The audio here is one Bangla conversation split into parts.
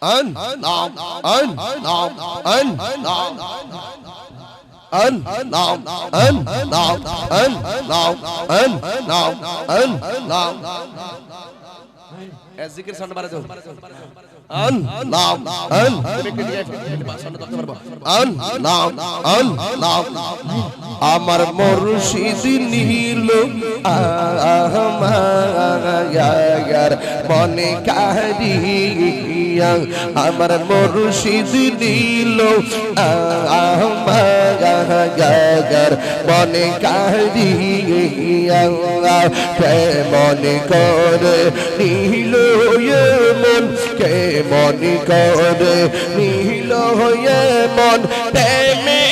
anh nộp Nam, nộp Nam, nộp Nam, nộp Nam, nộp Nam, nộp Nam, nộp Nam, nộp Nam, sound Nam, jor আমার মুর্শিদ নীল আমার মনে কাহিয়া। আমার মুর্শিদ নীল আমার মনে কাহিয়া। মনে করে নীল মনে করে নীল হয়ে মন প্রেমী।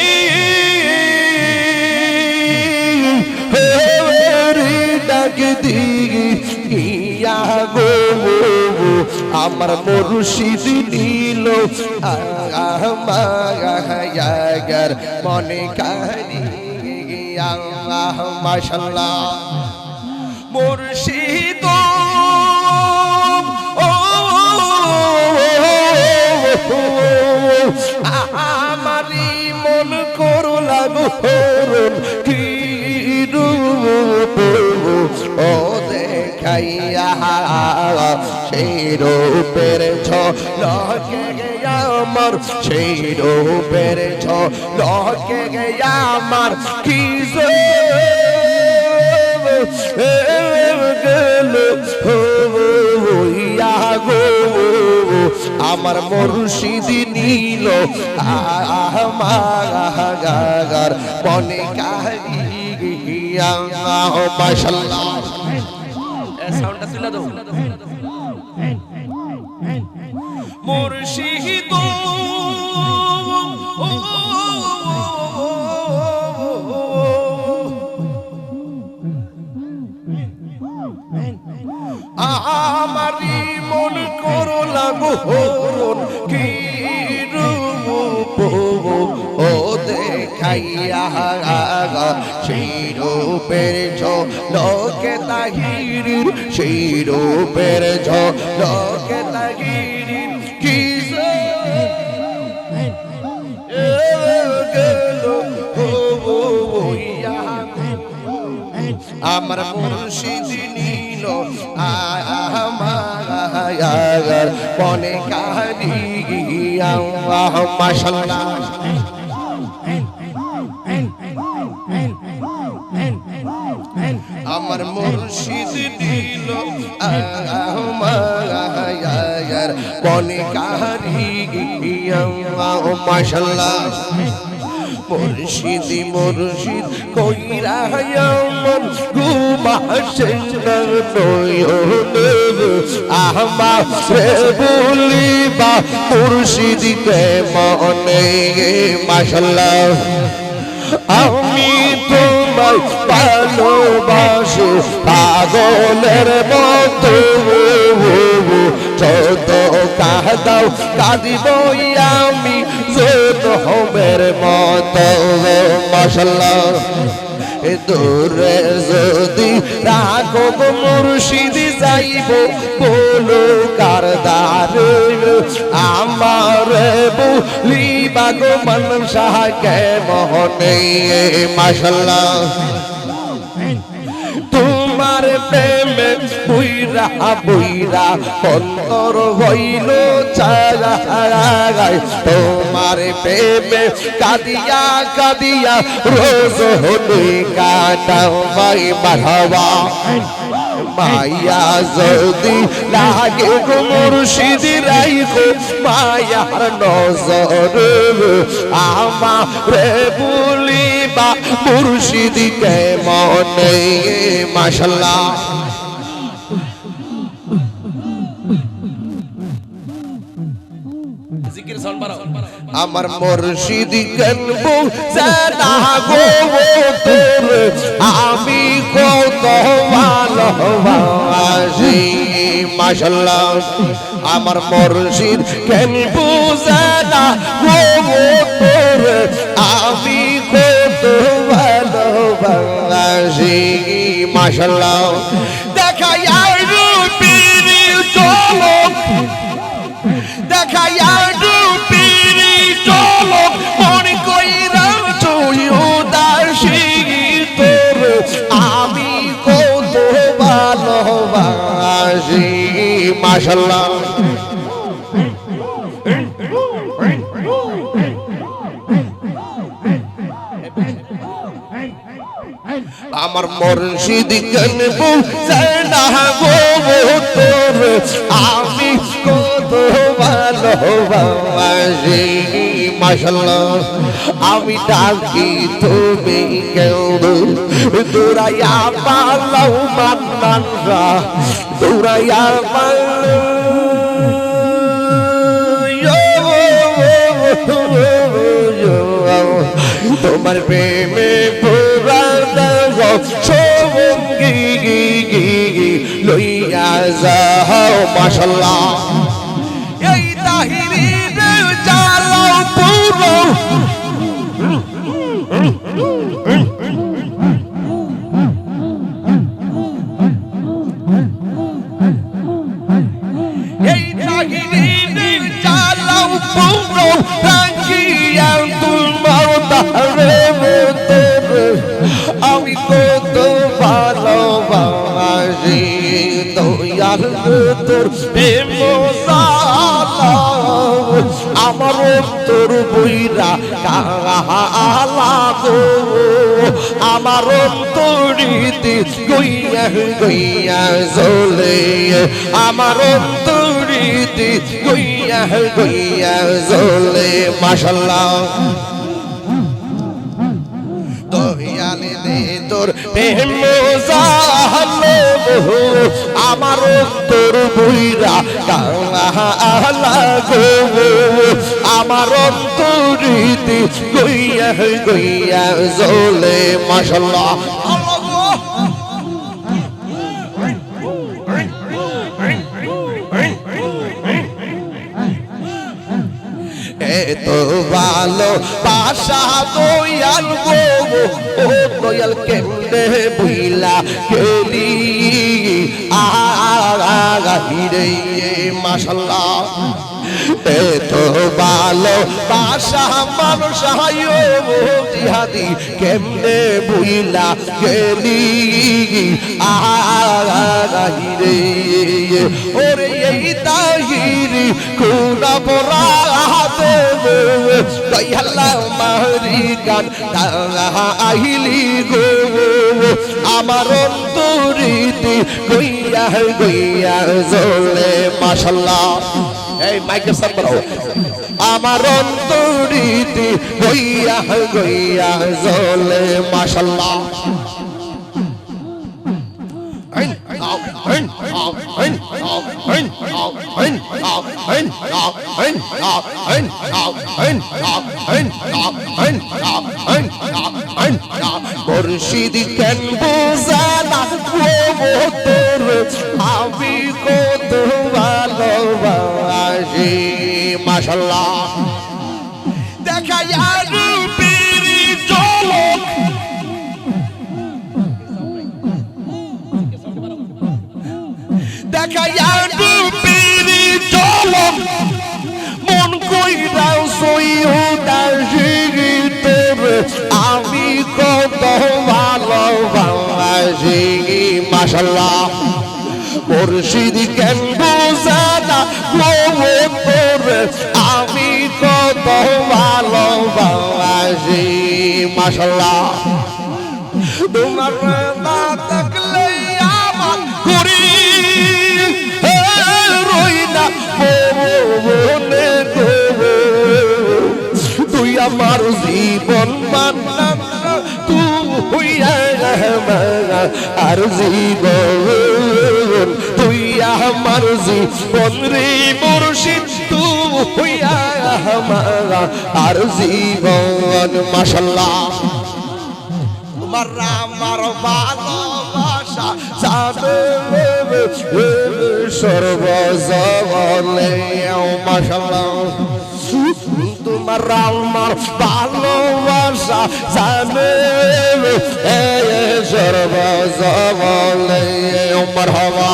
আমার মুর্শিদ নীল আমার মনে কারি মাশাল্লাহ। মুর্শিদ লাগো কি রূপ ও দেখাইয়া সেই রূপের ঝলকে আমার সেই রূপের ঝলকে আমার, কি গেল হইয়া গো। আমার মুর্শিদ নীল। আমার মনে কাহিয়া। মাশাল্লাহ সাউন্ডটা তুলে দাও। মুর্শিদ হরণ কি রূপ ও দেখাইয়া সেই রূপের ঝলকে ঝলকে আমার মুর্শিদ নীল আমার মনে কাহিয়া মাশাল্লাহ। আমার মুর্শিদ নীল আমার মনে কাহিয়া মাশাল্লাহ। মুর্শিদি মুর্শিদ কইরা মন ঘুমাছে আমার বলিবা মুর্শিদিকে মনে মাশাল্লাহ। আমি তোমায় ভালোবাসি, পাগলের আমি যত হোমের মত মশাল্লাহ দূরে যদি রাখো গো মুর্শিদ, যাইব বলো কারদার আমার বলিবা গো মন সাহাকে মোহনে মাশাল্লাহ প্রেমে বুইরা বুইরা অন্তর হইল চাগায় তোমার প্রেমে কাদিয়া কাদিয়া রোজ হলে কাটাও ভাই বাড়াবা মায়া যদি লাগে গো মুর্শিদ রাইখো মায়ার নজর আমারে বলিবা মুর্শিদকে মনে মাশাল্লাহ। আমার মুর্শিদ গনবো জানা গো তোর? আমি কত ভালোবাসি মাশাল্লাহ। আমার মুর্শিদ জানা গো তোর? মাশাল্লাহ দেখা আর রূপের চলো দেখা দেখাইয়া ডুবিরি চলো মন কইরা তুই উদাসী তোর। আমি কত ভালোবাসি মাশাল্লাহ আমার মুর্শিদ কেন না তোর আমি কত ভালোবাসি আমি ডাকি তুমি কেউ পালাও তোমার প্রেমে সঙ্গী লইয়া যাও মাশাল্লাহ। তোর আমার তোর বইরা কালা আমার অন্তরিতে গইয়া গইয়া জলে আমার অন্তরিতে গইয়া গইয়া জলে তোর প্রেম আমার তোর বইরা কালা আমার অন্তরিতে গইয়া গইয়া জলে মাশাল্লাহ এত ভালো, পাশা দয়াল গো দয়াল কেমনে বুইলা গেলি আগাহিরে মাশাল্লাহ এত ভালো পাশা মানুষ জিহাদি, কেমনে বুইলা গেলি? আগাহিরে ওরে এই তাহিরি, কোনা পরা গান আহিলি গো। আমার অন্তরিতে গইয়া গইয়া জলে এই সামনে বলো আমার অন্তরিতে গইয়া গইয়া জলে মাশাল্লাহ মুর্শিদ কেন বোঝানা ও তোর আমি কত মাশাল্লাহ দেখা আর পিরি চলক। দেখা যাব পিরি চলো মন কইরাও সইউদাসি তোর আমি কত ভালোবাসি মাশাল্লাহ মুর্শিদ কেন আমি কত ভালোবাসি মাশাল্লাহ তোমার না থাকলে আমার করি। তুই আমার জীবন মানলাম তুই আর জীবন আমার জীবন রে মুর্শিদ তুই আমার আর জীবন মাশাল্লাহ তোমার আমার ভালোবাসা জানে সর্বজলে মাশাল্লাহ তোমার আমার ভালোবাসা জানে সর্বজলে মারহাবা।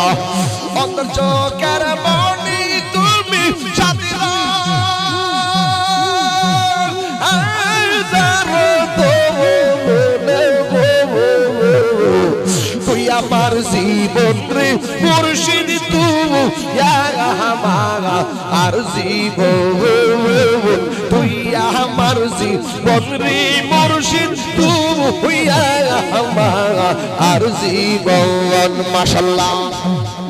অত চোখের মনি তুমি তুই আমার জীবন রে মুর্শিদ তুই আমার আর জীবন তুই মাশাল্লাহ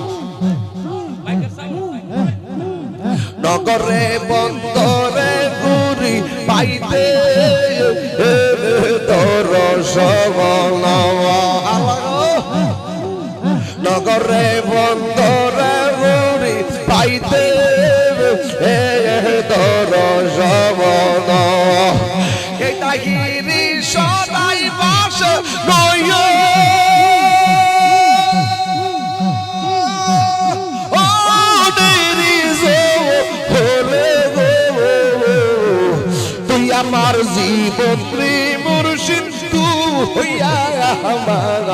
নগরে বন্দরে গুরি পাইতে তোর সবন নগরে আমার জীবন মুর্শিদ তুই আমার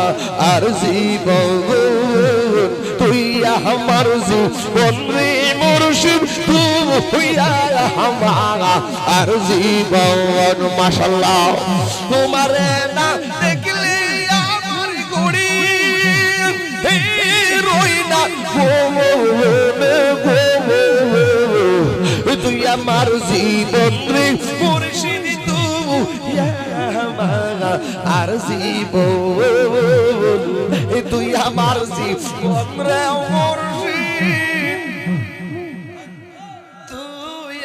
আর জীবন তুই আমার জীবন রে মুর্শিদ তুই আমার আর জীবন। মাশাল্লাহ তোমার না দেখলে আমার গড়ি রই না তুই আমার জীবন আর জীবন তুই আমার জীবন তুই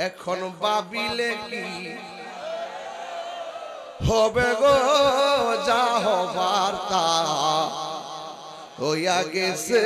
এখন ভাবিলে কি হবে গো, যা হবার তা। হইয়া গেছে।